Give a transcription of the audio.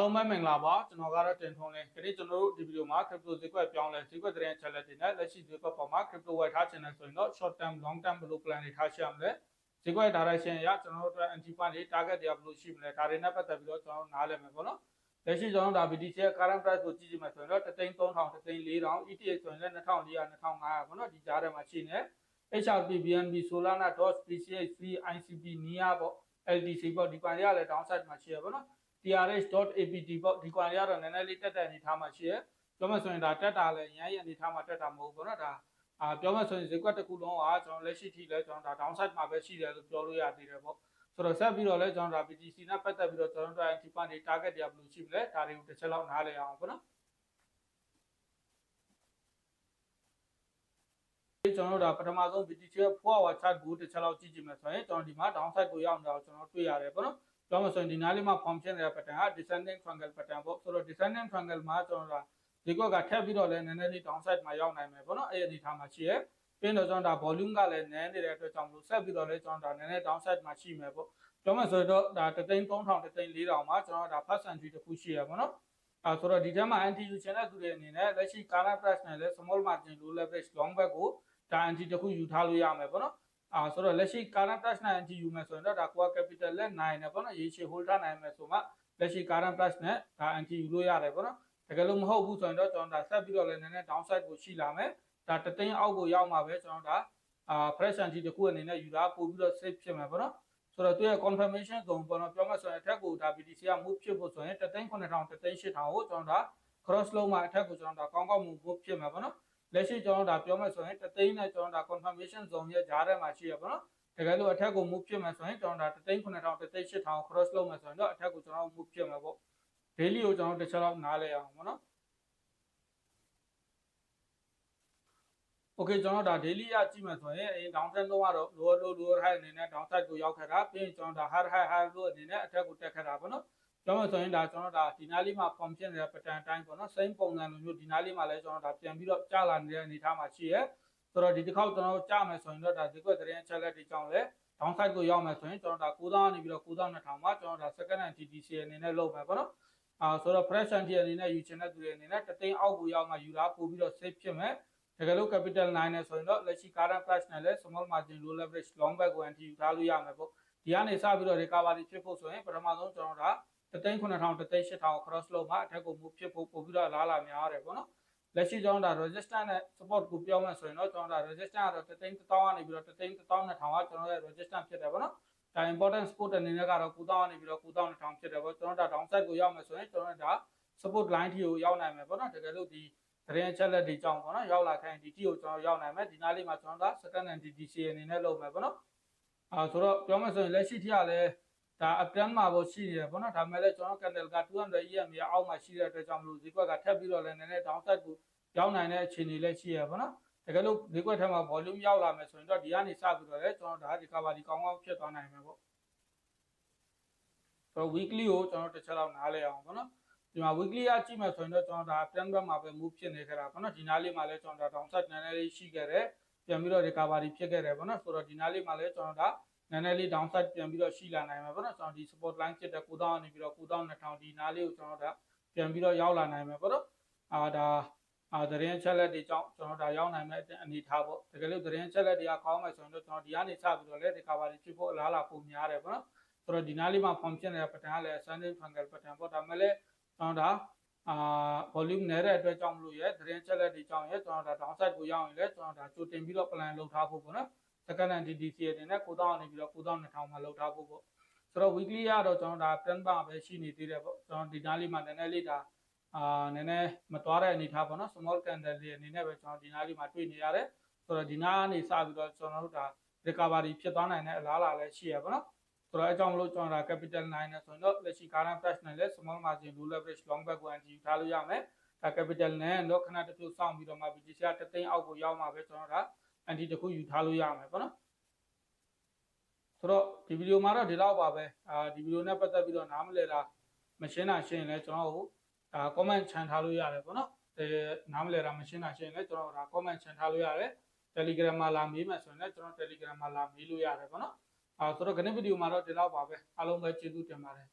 အားလုံးပဲမင်္ဂလာပါကျွန်တော်ကတော့တင်ထွန်းလင်းဒီနေ့ကျွန်တော်တို့ဒီဗီဒီယိုမှာ crypto ဈေးကွက်ပြောင်းလဲဈေးကွက်သတင်းအချက်အလက်တွေနဲ့လက်ရှိဈေးကွက်ပေါ်မှာ crypto ဝယ်ထားခြင်းနဲ့ဆိုရင်တော့ short term long term ဘယ်လို plan တွေထားရှိရမလဲဈေးကွက် direction အရကျွန်တော်တို့အတွက် anti fund တွေ target တွေကဘယ်လိုရှိမလဲဒါတွေနဲ့ပတ်သက်ပြီးတော့ကျွန်တော်တို့နားလည်မယ်ပေါ့နော်လက်ရှိကျွန်တော်တို့ဒါ BTC ရဲ့ current price ကိုကြည့်ကြည့်မယ်ဆိုရင်တော့33000 34000 ETH ဆိုရင်လည်း2400 2500ပေါ့နော်ဒီကြားထဲမှာရှိနေ HRP BNB Solana DOS PCH ICP NIA ပေါ့ LTC ပေါ့ဒီပိုင်းတွေကလည်း downside မှာရှိရပါတော့ trh.apt ပေါ့ဒီ query ကတော့နည်းနည်းလေးတက်တဲ့အနေထားမှာရှိရဲပြောမှဆိုရင်ဒါတက်တာလည်းရမ်းရအနေထားမှာတက်တာမဟုတ်ဘူးเนาะဒါအာပြောမှဆိုရင်ဈေးကွက်တစ်ခုလုံးကကျွန်တော်လက်ရှိထိလဲကျွန်တော်ဒါ downside မှာပဲရှိတယ်လို့ပြောလို့ရသေးတယ်ပေါ့ဆိုတော့ဆက်ပြီးတော့လဲကျွန်တော်ဒါ BTC နဲ့ပတ်သက်ပြီးတော့ကျွန်တော်တို့ anti fund တွေ target တွေဘယ်လိုရှိမလဲဒါတွေကိုတစ်ချက်လောက်နားလည်အောင်ပေါ့နော်ကျွန်တော်တို့ဒါပထမဆုံး BTC ရဲ့4 hour chart ကိုတစ်ချက်လောက်ကြည့်ကြည့်မယ်ဆိုရင်ကျွန်တော်ဒီမှာ downside ကိုရောက်နေတာကိုကျွန်တော်တွေ့ရတယ်ပေါ့နော် ပြောမှဆိုရင်ဒီနားလေးမှာ form ဖြစ်နေတဲ့ pattern က descending triangle pattern ပေါ့ဆိုတော့ descending triangle မှာကျွန်တော်တို့ဒီကွက်ကထပ်ပြီးတော့လည်းနည်းနည်းလေး downside မှာရောက်နိုင်မယ်ပေါ့နော်အဲ့ဒီအနေထားမှာရှိရဲပြီးတော့ကျွန်တော်ဒါ volume ကလည်းနည်းနေတဲ့အတွက်ကြောင့်မလို့ဆက်ပြီးတော့လည်းကျွန်တော်ဒါနည်းနည်း downside မှာရှိမယ်ပေါ့ပြောမှဆိုတော့ဒါ3သိန်း3000 3သိန်း4000မှာကျွန်တော်ဒါ first entry တစ်ခုရှိရပါတော့အဲဆိုတော့ဒီထဲမှာ anti ယူချင်တဲ့သူတွေအနေနဲ့လက်ရှိ current price နဲ့လည်း small margin low leverage long back ကိုဒါ anti တစ်ခုယူထားလို့ရမယ်ပေါ့နော် အာဆိုတော့လက်ရှိ current price နဲ့ anti ယူမယ်ဆိုရင်တော့ဒါ core capital လက်နိုင်တယ်ပေါ့နော်ရေရှည် hold ထားနိုင်မယ်ဆိုမှလက်ရှိ current price နဲ့ဒါ anti ယူလို့ရတယ်ပေါ့နော်တကယ်လို့မဟုတ်ဘူးဆိုရင်တော့ကျွန်တော်ဒါဆက်ပြီးတော့လည်းနည်းနည်း downside ကိုရှိလာမယ်ဒါတသိန်းအောက်ကိုရောက်မှာပဲကျွန်တော်ဒါအာ fresh anti တစ်ခုအနေနဲ့ယူတာပို့ပြီးတော့ safe ဖြစ်မှာပေါ့နော်ဆိုတော့သူရဲ့ confirmation ဇုံပေါ့နော်ပြောမှဆိုရင်အထက်ကိုဒါ BTC က move ဖြစ်ဖို့ဆိုရင်တသိန်း9000တသိန်း8000ကိုကျွန်တော်ဒါ cross လုံးမှာအထက်ကိုကျွန်တော်ဒါကောင်းကောင်း move ဖြစ်မှာပေါ့နော် လက်ရှိကျွန်တော်ဒါပြောမယ်ဆိုရင်တသိန်းနဲ့ကျွန်တော်ဒါ confirmation zone ရဲ့ဂျားထဲမှာရှိရပါတော့တကယ်လို့အထက်ကို move ဖြစ်မယ်ဆိုရင်ကျွန်တော်ဒါတသိန်း9000တသိန်း8000 cross လုပ်မယ်ဆိုရင်တော့အထက်ကိုကျွန်တော် move ဖြစ်မှာပေါ့ daily ကိုကျွန်တော်တစ်ချက်လောက်နားလဲအောင်ပေါ့နော် Okay ကျွန်တော်ဒါ daily ရကြည့်မယ်ဆိုရင်အဲ down trend လုံးကတော့ lower low lower high အနေနဲ့ down side ကိုရောက်ခဲ့တာပြီးရင်ကျွန်တော်ဒါ high high high low အနေနဲ့အထက်ကိုတက်ခဲ့တာပေါ့နော် ကျွန်တော်ဆိုရင်ဒါကျွန်တော်ဒါဒီနားလေးမှာ form ဖြစ်နေတဲ့ pattern အတိုင်းပေါ့နော် same ပုံစံလိုမျိုးဒီနားလေးမှာလည်းကျွန်တော်ဒါပြန်ပြီးတော့ကျလာနေတဲ့အနေအထားမှာရှိရဲဆိုတော့ဒီတစ်ခေါက်ကျွန်တော်ကျမယ်ဆိုရင်တော့ဒါဒီကွက်သတင်းအချက်လက်တွေကြောင့်လည်း down side ကိုရောက်မယ်ဆိုရင်ကျွန်တော်ဒါ9000ကနေပြီးတော့9200မှာကျွန်တော်ဒါ second hand TTC အနေနဲ့လုပ်မယ်ပေါ့နော်အာဆိုတော့ fresh anti အနေနဲ့ယူချင်တဲ့သူတွေအနေနဲ့တသိန်းအောက်ကိုရောက်မှယူတာပို့ပြီးတော့ safe ဖြစ်မယ်တကယ်လို့ capital 9နဲ့ဆိုရင်တော့လက်ရှိ current price နဲ့လည်း small margin low leverage long back ကို anti ယူထားလို့ရမယ်ပေါ့ဒီကနေစပြီးတော့ recovery ဖြစ်ဖို့ဆိုရင်ပထမဆုံးကျွန်တော်ဒါ 39000 38000 cross လို့မှအထက်ကို move ဖြစ်ဖို့ပို့ပြီးတော့အလားအလာများရတယ်ပေါ့နော်လက်ရှိကျွန်တော်ဒါ resistance နဲ့ support ကိုပြောမှဆိုရင်တော့ကျွန်တော်ဒါ resistance ကတော့31000ကနေပြီးတော့31200ကကျွန်တော်ရဲ့ resistance ဖြစ်တယ်ပေါ့နော်ဒါ important support အနေနဲ့ကတော့9000ကနေပြီးတော့9200ဖြစ်တယ်ပေါ့ကျွန်တော်ဒါ downside ကိုရောက်မယ်ဆိုရင်ကျွန်တော်ဒါ support line ထိကိုရောက်နိုင်မယ်ပေါ့နော်တကယ်လို့ဒီသတင်းချက်လက်တွေကြောင်းပေါ့နော်ရောက်လာခိုင်းဒီ T ကိုကျွန်တော်ရောက်နိုင်မယ်ဒီနားလေးမှာကျွန်တော်ဒါ second and DTC အနေနဲ့လုပ်မယ်ပေါ့နော်အာဆိုတော့ပြောမှဆိုရင်လက်ရှိထိကလည်း ဒါ uptrend မှာပေါ့ရှိနေတယ်ပေါ့နော်ဒါပေမဲ့လည်းကျွန်တော် candle က200 EM ရအောက်မှာရှိတဲ့အတွက်ကြောင့်မလို့ဈေးကွက်ကထပ်ပြီးတော့လည်းနည်းနည်း downside ကိုရောက်နိုင်တဲ့အခြေအနေလည်းရှိရပါတော့တကယ်လို့ဈေးကွက်ထဲမှာ volume ရောက်လာမယ်ဆိုရင်တော့ဒီကနေစပြီးတော့လည်းကျွန်တော်ဒါ recovery ကောင်းကောင်းဖြစ်သွားနိုင်မယ်ပေါ့ဆိုတော့ weekly ကိုကျွန်တော်တစ်ချက်လောက်နားလဲအောင်ပေါ့နော်ဒီမှာ weekly ရကြည့်မယ်ဆိုရင်တော့ကျွန်တော်ဒါ plan ဘက်မှာပဲ move ဖြစ်နေကြတာပေါ့နော်ဒီနားလေးမှာလည်းကျွန်တော်ဒါ downside နည်းနည်းလေးရှိခဲ့တယ်ပြန်ပြီးတော့ recovery ဖြစ်ခဲ့တယ်ပေါ့နော်ဆိုတော့ဒီနားလေးမှာလည်းကျွန်တော်ဒါ နည်းနည်းလေး downside ပြန်ပြီးတော့ရှိလာနိုင်မှာပေါ့နော်ကျွန်တော်ဒီ support line ဖြစ်တဲ့9000ကနေပြီးတော့9200ဒီနားလေးကိုကျွန်တော်ဒါပြန်ပြီးတော့ရောက်လာနိုင်မှာပေါ့နော်အာဒါအာသတင်းချက်လက်တွေကြောင့်ကျွန်တော်ဒါရောက်နိုင်မဲ့အနေထားပေါ့တကယ်လို့သတင်းချက်လက်တွေကကောင်းမယ်ဆိုရင်တော့ကျွန်တော်ဒီကနေစပြီးတော့လည်း recovery ဖြစ်ဖို့အလားအလာပုံများတယ်ပေါ့နော်ဆိုတော့ဒီနားလေးမှာ form ဖြစ်နေတဲ့ pattern ကလည်း ascending triangle pattern ပေါ့ဒါမှလည်းကျွန်တော်ဒါအာ volume နည်းတဲ့အတွက်ကြောင့်မလို့ရသတင်းချက်လက်တွေကြောင့်ရကျွန်တော်ဒါ downside ကိုရောက်ရင်လည်းကျွန်တော်ဒါကြိုတင်ပြီးတော့ plan လုပ်ထားဖို့ပေါ့နော် second hand DDC အနေနဲ့9000နေပြီးတော့9200မှာလုပ်ထားဖို့ပေါ့ဆိုတော့ weekly ရတော့ကျွန်တော်ဒါ plan ပါပဲရှိနေသေးတယ်ပေါ့ကျွန်တော်ဒီနားလေးမှာနည်းနည်းလေးဒါအာနည်းနည်းမသွားတဲ့အနေထားပေါ့နော် small candle လေးအနေနဲ့ပဲကျွန်တော်ဒီနားလေးမှာတွေ့နေရတယ်ဆိုတော့ဒီနားကနေစပြီးတော့ကျွန်တော်တို့ဒါ recovery ဖြစ်သွားနိုင်တဲ့အလားအလာလည်းရှိရပါတော့ဆိုတော့အကြောင်းမလို့ကျွန်တော်ဒါ capital 9နဲ့ဆိုရင်တော့လက်ရှိ current price နဲ့လည်း small margin low leverage long back ကို anti ထားလို့ရမယ်ဒါ capital နဲ့တော့ခဏတစ်ဖြုတ်စောင့်ပြီးတော့မှ BTC ကတသိန်းအောက်ကိုရောက်မှာပဲကျွန်တော်ဒါ anti တစ်ခုယူထားလို့ရမယ်ပေါ့နော်ဆိုတော့ဒီဗီဒီယိုမှာတော့ဒီလောက်ပါပဲအာဒီဗီဒီယိုနဲ့ပတ်သက်ပြီးတော့နားမလည်တာမရှင်းတာရှင်းရင်လည်းကျွန်တော်တို့ဒါ comment ချန်ထားလို့ရတယ်ပေါ့နော်အဲနားမလည်တာမရှင်းတာရှင်းရင်လည်းကျွန်တော်ဒါ comment ချန်ထားလို့ရတယ် Telegram မှာလာမေးမယ်ဆိုရင်လည်းကျွန်တော် Telegram မှာလာမေးလို့ရတယ်ပေါ့နော်အာဆိုတော့ခဏဗီဒီယိုမှာတော့ဒီလောက်ပါပဲအားလုံးပဲကျေးဇူးတင်ပါတယ်